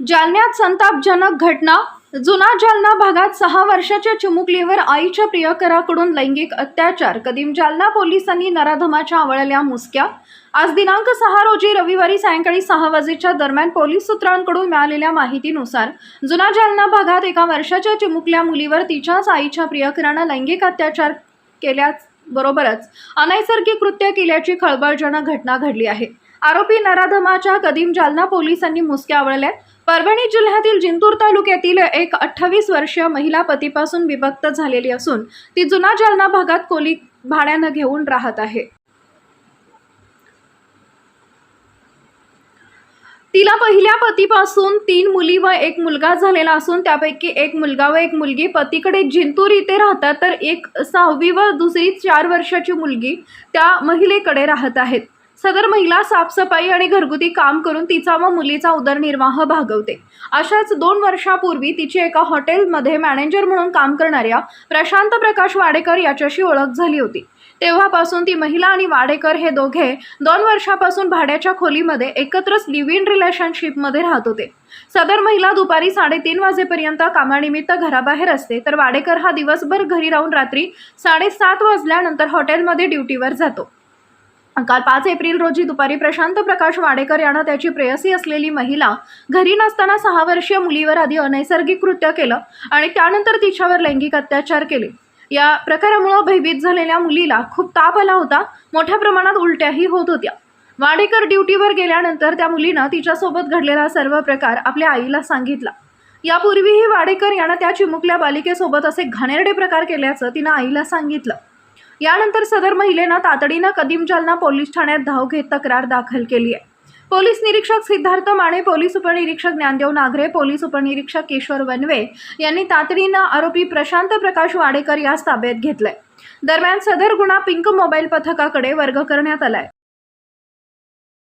जालन्यात संतापजनक घटना. जुना जालना भागात सहा वर्षाच्या चिमुकलीवर आईच्या प्रियकराकडून लैंगिक अत्याचार. कदीम जालना पोलिसांनी नराधमाच्या आवळल्या मुसक्या. आज दिनांक सहा रोजी रविवारी सायंकाळी सहा वाजेच्या दरम्यान पोलीस सूत्रांकडून मिळालेल्या माहितीनुसार जुना जालना भागात एका वर्षाच्या चिमुकल्या मुलीवर तिच्याच आईच्या प्रियकरानं लैंगिक अत्याचार केल्याच बरोबरच अनैसर्गिक कृत्य केल्याची खळबळजनक घटना घडली आहे. आरोपी नराधमाच्या कदीम जालना पोलिसांनी मुसक्या आवळल्या परभणी जिल्ह्यातील जिंतूर तालुक्यातील एक अठ्ठावीस वर्षीय महिला पतीपासून विभक्त झालेली असून ती जुना जालना भागात कोली भाड्यानं घेऊन राहत आहे. तिला पहिल्या पतीपासून तीन मुली व एक मुलगा झालेला असून त्यापैकी एक मुलगा व एक मुलगी पतीकडे जिंतूर इथे राहतात तर एक सहावी व दुसरी चार वर्षाची मुलगी त्या महिलेकडे राहत आहेत. सदर महिला साफसफाई आणि घरगुती काम करून तिचा व मुलीचा उदरनिर्वाह भागवते. अशाच दोन वर्षापूर्वी तिची एका हॉटेलमध्ये मॅनेजर म्हणून काम करणाऱ्या प्रशांत प्रकाश वाडेकर याच्याशी ओळख झाली होती. तेव्हापासून ती महिला आणि वाडेकर हे दोघे दोन वर्षापासून भाड्याच्या खोलीमध्ये एकत्रच लिव्ह इन रिलेशनशिपमध्ये राहत होते. सदर महिला दुपारी साडेतीन वाजेपर्यंत कामानिमित्त घराबाहेर असते तर वाडेकर हा दिवसभर घरी राहून रात्री साडेसात वाजल्यानंतर हॉटेलमध्ये ड्युटीवर जातो. काल पाच एप्रिल रोजी दुपारी प्रशांत प्रकाश वाडेकर यानं त्याची प्रेयसी असलेली महिला घरी नसताना सहा वर्षीय मुलीवर आधी अनैसर्गिक कृत्य केलं आणि त्यानंतर तिच्यावर लैंगिक अत्याचार केले. या प्रकारामुळे भयभीत झालेल्या मुलीला खूप ताप आला होता. मोठ्या प्रमाणात उलट्याही होत होत्या. वाडेकर ड्युटीवर गेल्यानंतर त्या मुलीनं तिच्यासोबत घडलेला सर्व प्रकार आपल्या आईला सांगितला. यापूर्वीही वाडेकर यानं त्या चिमुकल्या बालिकेसोबत असे घाणेरडे प्रकार केल्याचं तिनं आईला सांगितलं. यानंतर सदर महिलेनं तातडीनं कदीम जालना पोलीस ठाण्यात धाव घेत तक्रार दाखल केली आहे. पोलीस निरीक्षक सिद्धार्थ माने पोलीस उपनिरीक्षक ज्ञानदेव नागरे पोलीस उपनिरीक्षक किशोर वनवे यांनी तातडीनं आरोपी प्रशांत प्रकाश वाडेकर यास ताब्यात घेतलंय. दरम्यान सदर गुन्हा पिंक मोबाईल पथकाकडे वर्ग करण्यात आलाय.